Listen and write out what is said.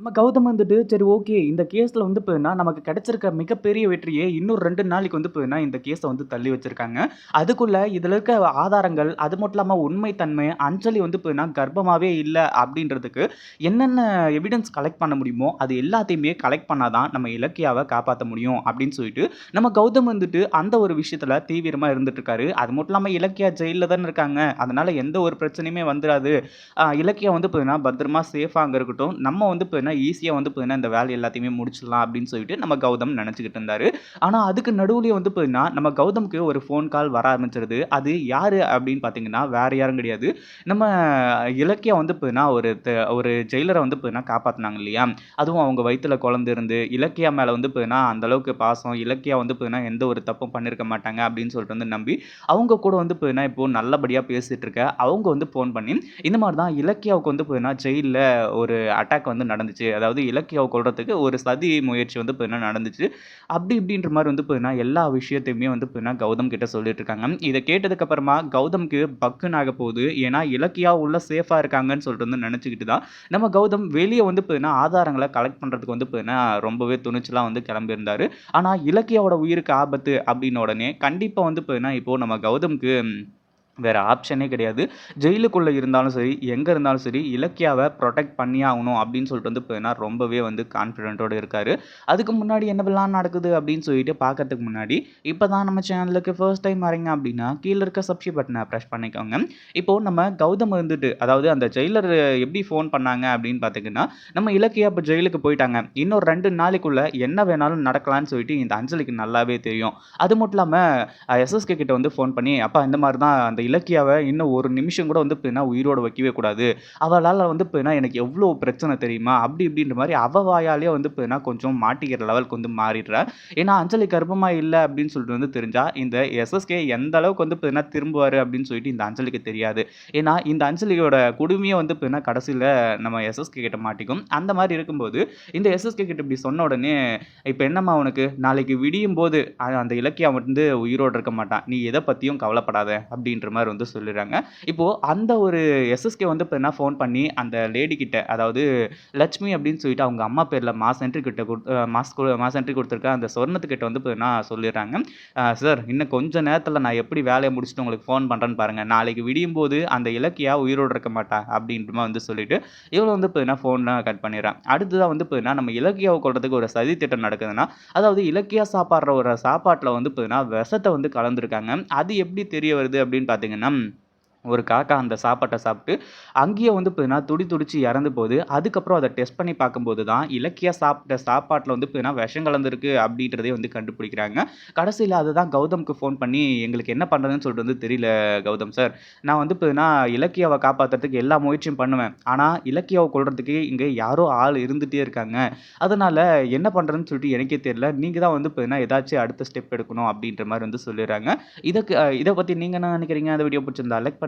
நம்ம கௌதம் வந்துட்டு சரி ஓகே. இந்த கேஸில் வந்து போயின்னா நமக்கு கிடைச்சிருக்க மிகப்பெரிய வெற்றியே இன்னும் ரெண்டு நாளைக்கு வந்து போயின்னா இந்த கேஸை வந்து தள்ளி வச்சுருக்காங்க. அதுக்குள்ள இதில் இருக்க ஆதாரங்கள் அது மட்டும் இல்லாமல் உண்மைத்தன்மை அஞ்சலி வந்து போயின்னா கர்ப்பமாகவே இல்லை அப்படின்றதுக்கு என்னென்ன எவிடன்ஸ் கலெக்ட் பண்ண முடியுமோ அது எல்லாத்தையுமே கலெக்ட் பண்ணால் தான் நம்ம இலக்கியாவை காப்பாற்ற முடியும் அப்படின்னு சொல்லிட்டு நம்ம கௌதம் வந்துட்டு அந்த ஒரு விஷயத்தில் தீவிரமாக இருந்துட்டு இருக்காரு அது மட்டும் இல்லாமல் இலக்கியா ஜெயிலில் தானே இருக்காங்க. அதனால் எந்த ஒரு பிரச்சனையுமே வந்துடாது இலக்கியா வந்து போயின்னா பத்திரமா சேஃபாக அங்கே இருக்கட்டும். நம்ம வந்து போயின்னா ஈஸியாக வந்து பார்த்தீங்கன்னா இந்த வேலை எல்லாத்தையுமே முடிச்சிடலாம் அப்படின்னு சொல்லிட்டு நம்ம கௌதம் நினச்சிக்கிட்டு இருந்தாரு. ஆனால் அதுக்கு நடுவுலேயே வந்து பார்த்தீங்கன்னா நம்ம கௌதம்க்கு ஒரு ஃபோன் கால் வர ஆரம்பிச்சிருது. அது யார் அப்படின்னு பார்த்தீங்கன்னா வேறு யாரும் கிடையாது. நம்ம இலக்கியா வந்து பார்த்தீங்கன்னா ஒரு த- ஒரு ஜெயிலரை வந்து பார்த்தீங்கன்னா காப்பாற்றினாங்க இல்லையா? அதுவும் அவங்க வயிற்றில் குழந்தை இருந்து இலக்கியா மேலே வந்து பார்த்தீங்கன்னா அந்தளவுக்கு பாசம் இலக்கியா வந்து பார்த்தீங்கன்னா எந்த ஒரு தப்பும் பண்ணியிருக்க மாட்டாங்க அப்படின்னு சொல்லிட்டு வந்து நம்பி அவங்க கூட வந்து பார்த்தீங்கன்னா இப்போது நல்லபடியாக பேசிகிட்டு இருக்க அவங்க வந்து ஃபோன் பண்ணி இந்த மாதிரி தான் இலக்கியாவுக்கு வந்து பார்த்தீங்கன்னா ஜெயிலில் ஒரு அட்டாக் வந்து நடந்துச்சு. அதாவது இலக்கியாவை கொள்றதுக்கு ஒரு சதி முயற்சி வந்து பார்த்தீங்கன்னா நடந்துச்சு? அப்படி இப்படின்ற மாதிரி வந்து பார்த்தீங்கன்னா எல்லா விஷயத்தையுமே வந்து பார்த்தீங்கன்னா கௌதம் கிட்ட சொல்லிட்டு இருக்காங்க. இதை கேட்டதுக்கு அப்புறமா கௌதம்க்கு பக்குன்னு ஆக போகுது. ஏன்னா இலக்கியா உள்ள சேஃபாக இருக்காங்கன்னு சொல்லிட்டு வந்து நினச்சிக்கிட்டு தான் நம்ம கௌதம் வெளியே வந்து பார்த்தீங்கன்னா ஆதாரங்களை கலெக்ட் பண்ணுறதுக்கு வந்து பார்த்தீங்கன்னா ரொம்பவே துணிச்சலாக வந்து கிளம்பியிருந்தார். ஆனால் இலக்கியாவோட உயிருக்கு ஆபத்து அப்படின்ன உடனே கண்டிப்பாக வந்து பார்த்தீங்கன்னா இப்போது நம்ம கௌதம்க்கு வேறு ஆப்ஷனே கிடையாது. ஜெயிலுக்குள்ளே இருந்தாலும் சரி எங்கே இருந்தாலும் சரி இலக்கியாவை ப்ரொடெக்ட் பண்ணி ஆகணும் அப்படின்னு சொல்லிட்டு வந்து போயின்னா ரொம்பவே வந்து கான்ஃபிடென்ட்டோடு இருக்கார். அதுக்கு முன்னாடி என்னவெல்லாம் நடக்குது அப்படின்னு சொல்லிட்டு பார்க்கறதுக்கு முன்னாடி இப்போ தான் நம்ம சேனலுக்கு ஃபர்ஸ்ட் டைம் வரீங்க அப்படின்னா கீழே இருக்க சப்ஸ்கிரைப் பட்டனை ப்ரெஸ் பண்ணிக்கோங்க. இப்போது நம்ம கௌதம் இருந்துட்டு அதாவது அந்த ஜெயிலர் எப்படி ஃபோன் பண்ணாங்க அப்படின்னு பார்த்தீங்கன்னா நம்ம இலக்கியா இப்போ ஜெயிலுக்கு போயிட்டாங்க. இன்னொரு ரெண்டு நாளைக்குள்ள என்ன வேணாலும் நடக்கலாம்னு சொல்லிட்டு இந்த அஞ்சலிக்கு நல்லாவே தெரியும். அது மட்டும் இல்லாமல் எஸ்எஸ்கே கிட்ட வந்து ஃபோன் பண்ணி அப்பா இந்த மாதிரி தான் அந்த இலக்கியாவை இன்னும் ஒரு நிமிஷம் கூட வந்து பின்னா உயிரோடு வைக்கவே கூடாது. அவளால் வந்து பின்னா எனக்கு எவ்வளோ பிரச்சனை தெரியுமா? அப்படி இப்படின்ற மாதிரி அவ வாயாலே வந்து பின்னா கொஞ்சம் மாட்டிக்கிற லெவலுக்கு வந்து மாறிடுறா. ஏன்னா அஞ்சலி கர்ப்பமாக இல்லை அப்படின்னு சொல்லிட்டு வந்து தெரிஞ்சால் இந்த எஸ்எஸ்கே எந்த அளவுக்கு வந்து பின்னா திரும்புவார் அப்படின்னு சொல்லிட்டு இந்த அஞ்சலிக்கு தெரியாது. ஏன்னா இந்த அஞ்சலியோட குடுமையை வந்து பின்னா கடைசியில் நம்ம எஸ்எஸ்கே கிட்ட மாட்டிக்கும். அந்த மாதிரி இருக்கும்போது இந்த எஸ்எஸ்கே கிட்ட இப்படி சொன்ன உடனே இப்போ என்னம்மா உனக்கு? நாளைக்கு விடியும் போது அந்த இலக்கியா வந்து உயிரோடு இருக்க மாட்டான் நீ எதை பற்றியும் கவலைப்படாத. அப்படின்ற மாதிரி வந்து சொல்லிடுறாங்க. இப்போது அந்த ஒரு எஸ்எஸ்கே வந்து இப்போ என்ன ஃபோன் பண்ணி அந்த லேடி கிட்ட அதாவது லட்சுமி அப்படின்னு சொல்லிட்டு அவங்க அம்மா பேரில் மாஸ் என்ட்ரி கிட்ட கொடு மாஸ் மாஸ் என்ட்ரி கொடுத்துருக்க அந்த சொர்ணத்துக்கிட்ட வந்து இப்போ என்ன சொல்லிடுறாங்க சார் இன்னும் கொஞ்ச நேரத்தில் நான் எப்படி வேலையை முடிச்சுட்டு உங்களுக்கு ஃபோன் பண்ணுறேன்னு பாருங்கள் நாளைக்கு விடியும் போது அந்த இலக்கியா உயிரோடு இருக்க மாட்டா அப்படின்றமா வந்து சொல்லிட்டு இவ்வளோ வந்து இப்போ என்ன கட் பண்ணிடுறான் அடுத்ததாக வந்து இப்போ என்ன நம்ம இலக்கியாவை கொள்றதுக்கு ஒரு சதி திட்டம் நடக்குதுன்னா அதாவது இலக்கியா சாப்பாடுற ஒரு சாப்பாட்டில் வந்து பார்த்தீங்கன்னா விஷத்தை வந்து கலந்துருக்காங்க. அது எப்படி தெரிய வருது அப்படின்னு பார்த்தீங்கன்னா dengan enam ஒரு காக்கா அந்த சாப்பாட்டை சாப்பிட்டு அங்கேயே வந்து பார்த்தீங்கன்னா துடி துடிச்சு இறந்து போகுது. அதுக்கப்புறம் அதை டெஸ்ட் பண்ணி பார்க்கும்போது தான் இலக்கியா சாப்பிட்ட சாப்பாட்டில் வந்து பார்த்தீங்கன்னா விஷம் கலந்துருக்கு அப்படின்றதே வந்து கண்டுபிடிக்கிறாங்க. கடைசியில் அதுதான் கௌதம்க்கு ஃபோன் பண்ணி எங்களுக்கு என்ன பண்ணுறதுன்னு சொல்லிட்டு வந்து தெரியல கௌதம் சார் நான் வந்து பார்த்தீங்கன்னா இலக்கியாவை காப்பாற்றுறதுக்கு எல்லா முயற்சியும் பண்ணுவேன். ஆனால் இலக்கியாவை கொள்றதுக்கு இங்கே யாரோ ஆள் இருந்துகிட்டே இருக்காங்க. அதனால் என்ன பண்ணுறதுன்னு சொல்லிட்டு எனக்கே தெரியல. நீங்கள் தான் வந்து பார்த்தீங்கன்னா ஏதாச்சும் அடுத்த ஸ்டெப் எடுக்கணும் அப்படின்ற மாதிரி வந்து சொல்லிடுறாங்க. இதுக்கு இதை பற்றி நீங்கள் என்ன நினைக்கிறீங்க? அந்த வீடியோ பிடிச்சிருந்தா லைக்